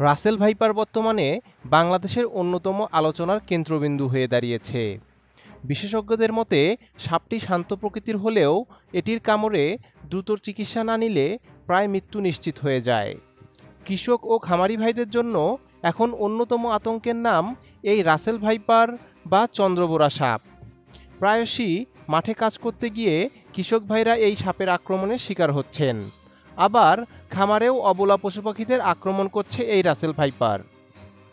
Russell viper বর্তমানে বাংলাদেশের অন্যতম আলোচনার কেন্দ্রবিন্দু হয়ে দাঁড়িয়েছে। বিশেষজ্ঞদের মতে, সাপটি শান্ত প্রকৃতির হলেও এটির কামড়ে দ্রুত চিকিৎসা না নিলে প্রায় মৃত্যু নিশ্চিত হয়ে যায়। কৃষক ও খামারি ভাইদের জন্য এখন অন্যতম আতঙ্কের নাম এই রাসেল ভাইপার বা চন্দ্রবোরা সাপ। প্রায়শই মাঠে কাজ করতে গিয়ে কৃষক ভাইরা এই সাপের আক্রমণের শিকার হচ্ছেন। আবার খামারেও অবলা পশু পাখিদের আক্রমণ করছে এই রাসেল ভাইপার।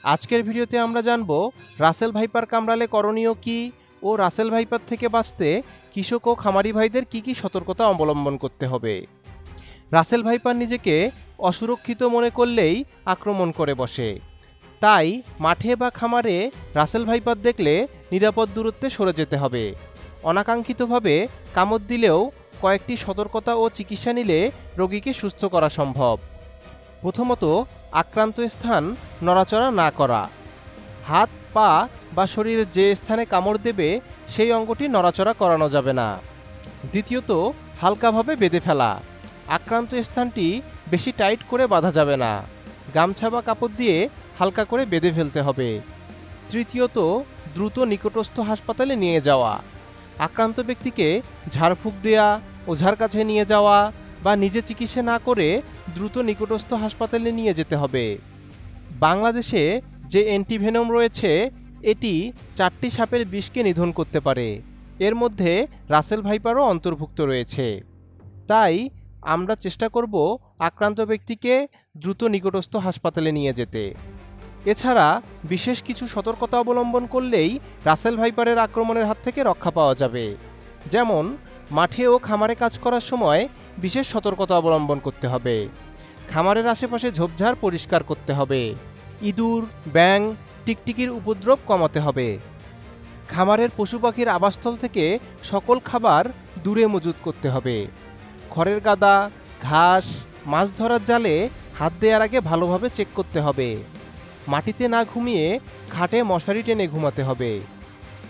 আজকের ভিডিওতে আমরা জানব, রাসেল ভাইপার কামড়ালে করণীয় কি ও রাসেল ভাইপার থেকে বাঁচতে কৃষক ও খামারি ভাইদের কি কি সতর্কতা অবলম্বন করতে হবে। রাসেল ভাইপার নিজেকে অসুরক্ষিত মনে করলেই আক্রমণ করে বসে। তাই মাঠে বা খামারে রাসেল ভাইপার দেখলে নিরাপদ দূরত্বে সরে যেতে হবে। অনাকাঙ্ক্ষিতভাবে কামড় দিলেও কয়েকটি সতর্কতা ও চিকিৎসা নিলে রোগীকে সুস্থ করা সম্ভব। প্রথমত, আক্রান্ত স্থান নড়াচড়া না করা। হাত, পা বা শরীরের যে স্থানে কামড় দেবে, সেই অঙ্গটি নড়াচড়া করানো যাবে না। দ্বিতীয়ত, হালকাভাবে বেঁধে ফেলা। আক্রান্ত স্থানটি বেশি টাইট করে বাঁধা যাবে না। গামছা বা কাপড় দিয়ে হালকা করে বেঁধে ফেলতে হবে। তৃতীয়ত, দ্রুত নিকটস্থ হাসপাতালে নিয়ে যাওয়া। আক্রান্ত ব্যক্তিকে ঝাড়ফুঁক দেওয়া ওঝার কাছে নিয়ে যাওয়া বা নিজে চিকিৎসা না করে দ্রুত নিকটস্থ হাসপাতালে নিয়ে যেতে হবে। বাংলাদেশে যে অ্যান্টিভেনম রয়েছে, এটি চারটি সাপের বিষকে নিধন করতে পারে। এর মধ্যে রাসেল ভাইপারও অন্তর্ভুক্ত রয়েছে। তাই আমরা চেষ্টা করব আক্রান্ত ব্যক্তিকে দ্রুত নিকটস্থ হাসপাতালে নিয়ে যেতে। এছাড়া বিশেষ কিছু সতর্কতা অবলম্বন করলেই রাসেল ভাইপারের আক্রমণের হাত থেকে রক্ষা পাওয়া যাবে। যেমন মাঠে ও খামারে কাজ করার সময় বিশেষ সতর্কতা অবলম্বন করতে হবে। খামারের আশেপাশে ঝোপঝাড় পরিষ্কার করতে হবে। ইঁদুর, ব্যাং, টিকটিকির উপদ্রব কমাতে হবে। খামারের পশু পাখির আবাসস্থল থেকে সকল খাবার দূরে মজুত করতে হবে। খড়ের গাদা, ঘাস, মাছ ধরার জালে হাত দেওয়ার আগে ভালোভাবে চেক করতে হবে। মাটিতে না ঘুমিয়ে খাটে মশারি টেনে ঘুমাতে হবে।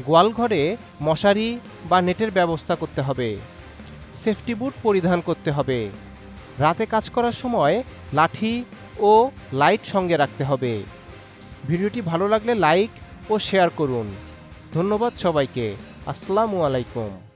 গোয়াল ঘরে মশারি বা নেটের ব্যবস্থা করতে হবে। সেফটি বুট পরিধান করতে হবে। রাতে কাজ করার সময় লাঠি ও লাইট সঙ্গে রাখতে হবে। ভিডিওটি ভালো লাগলে লাইক ও শেয়ার করুন। ধন্যবাদ সবাইকে। আসসালামু আলাইকুম।